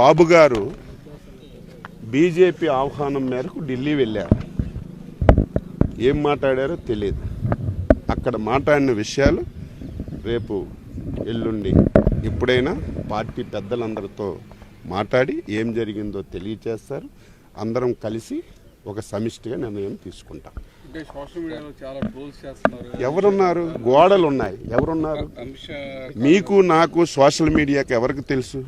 బాబు గారు బీజేపీ ఆహ్వానం మేరకు ఢిల్లీ వెళ్ళారు. ఏం మాట్లాడారో తెలియదు అక్కడ మాట్లాడిన విషయాలు రేపు ఎల్లుండి ఎప్పుడైనా పార్టీ పెద్దలందరితో మాట్లాడి ఏం జరిగిందో తెలియచేస్తారు. అందరం కలిసి ఒక సమిష్టిగా నిర్ణయం తీసుకుంటాం. ఎవరున్నారు? గోడలు ఉన్నాయి ఎవరున్నారు మీకు నాకు సోషల్ మీడియాకి ఎవరికి తెలుసు?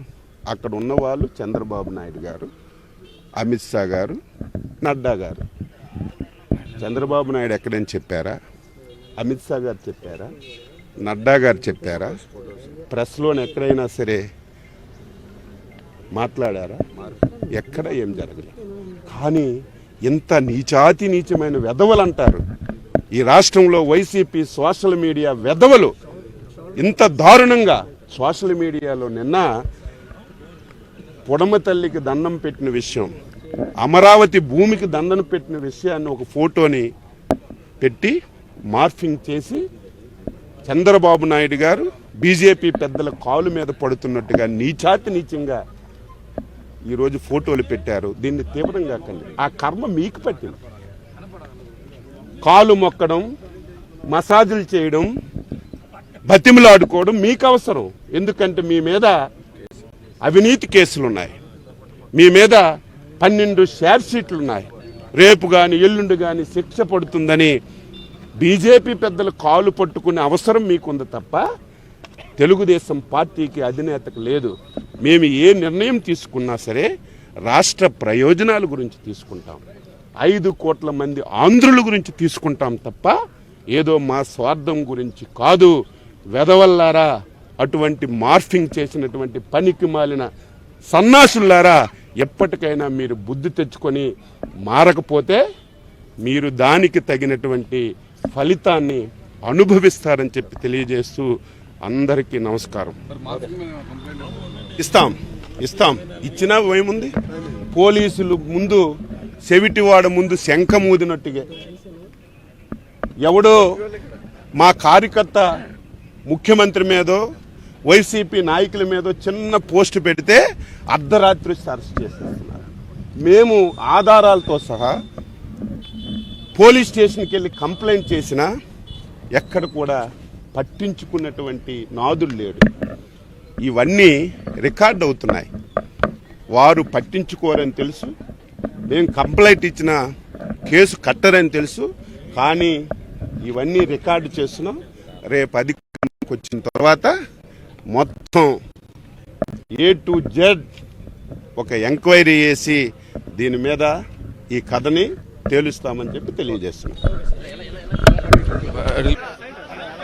అక్కడ ఉన్న వాళ్ళు చంద్రబాబు నాయుడు గారు అమిత్ షా గారు నడ్డా గారు. చంద్రబాబు నాయుడు ఎక్కడని చెప్పారా? అమిత్ షా గారు చెప్పారా? నడ్డా గారు చెప్పారా? ప్రెస్లోని ఎక్కడైనా సరే మాట్లాడారా? ఎక్కడ ఏం జరగలేదు. కానీ ఇంత నీచాతి నీచమైన వెధవలు అంటారు. ఈ రాష్ట్రంలో వైసీపీ సోషల్ మీడియా వెధవలు ఇంత దారుణంగా సోషల్ మీడియాలో నిన్న పొడమ తల్లికి దండం పెట్టిన విషయం అమరావతి భూమికి దండం పెట్టిన విషయాన్ని ఒక ఫోటోని పెట్టి మార్ఫింగ్ చేసి చంద్రబాబు నాయుడు గారు బీజేపీ పెద్దల కాలు మీద పడుతున్నట్టుగా నీచాతి నీచంగా ఈరోజు ఫోటోలు పెట్టారు. దీన్ని తీవ్రంగా కండి ఆ కర్మ మీకు పట్టింది. కాలు మొక్కడం మసాజులు చేయడం బతిమలాడుకోవడం మీకు అవసరం. ఎందుకంటే మీ మీద అవినీతి కేసులు ఉన్నాయి మీ మీద పన్నెండు షేర్ ఉన్నాయి రేపు కానీ ఎల్లుండి కానీ శిక్ష పడుతుందని బీజేపీ పెద్దలు కాలు పట్టుకునే అవసరం మీకుంది తప్ప తెలుగుదేశం పార్టీకి అధినేతకు లేదు. మేము ఏ నిర్ణయం తీసుకున్నా సరే రాష్ట్ర ప్రయోజనాల గురించి తీసుకుంటాం. ఐదు కోట్ల మంది ఆంధ్రుల గురించి తీసుకుంటాం తప్ప ఏదో మా స్వార్థం గురించి కాదు. వెదవల్లారా అటువంటి మార్ఫింగ్ చేసినటువంటి పనికి మాలిన సన్నాసులారా ఎప్పటికైనా మీరు బుద్ధి తెచ్చుకొని మారకపోతే మీరు దానికి తగినటువంటి ఫలితాన్ని అనుభవిస్తారని చెప్పి తెలియజేస్తూ అందరికీ నమస్కారం. ఇస్తాం ఇస్తాం. ఇచ్చినా ఏముంది? పోలీసులు ముందు చెవిటివాడ ముందు శంఖ మూదినట్టుగా. ఎవడో మా కార్యకర్త ముఖ్యమంత్రి మీదో వైసీపీ నాయకుల మీదో చిన్న పోస్ట్ పెడితే అర్ధరాత్రి అరెస్ట్ చేసేస్తున్నారు. మేము ఆధారాలతో సహా పోలీస్ స్టేషన్కి వెళ్ళి కంప్లైంట్ చేసినా ఎక్కడ కూడా పట్టించుకున్నటువంటి నాదుడు లేడు. ఇవన్నీ రికార్డ్ అవుతున్నాయి. వారు పట్టించుకోరని తెలుసు. మేము కంప్లైంట్ ఇచ్చిన కేసు కట్టరని తెలుసు. కానీ ఇవన్నీ రికార్డు చేస్తున్నాం. రేపు అధికారంలోకి వచ్చిన తర్వాత మొత్తం ఏ టు జెడ్ ఒక ఎంక్వైరీ చేసి దీని మీద ఈ కథని తేలుస్తామని చెప్పి తెలియజేస్తున్నాం.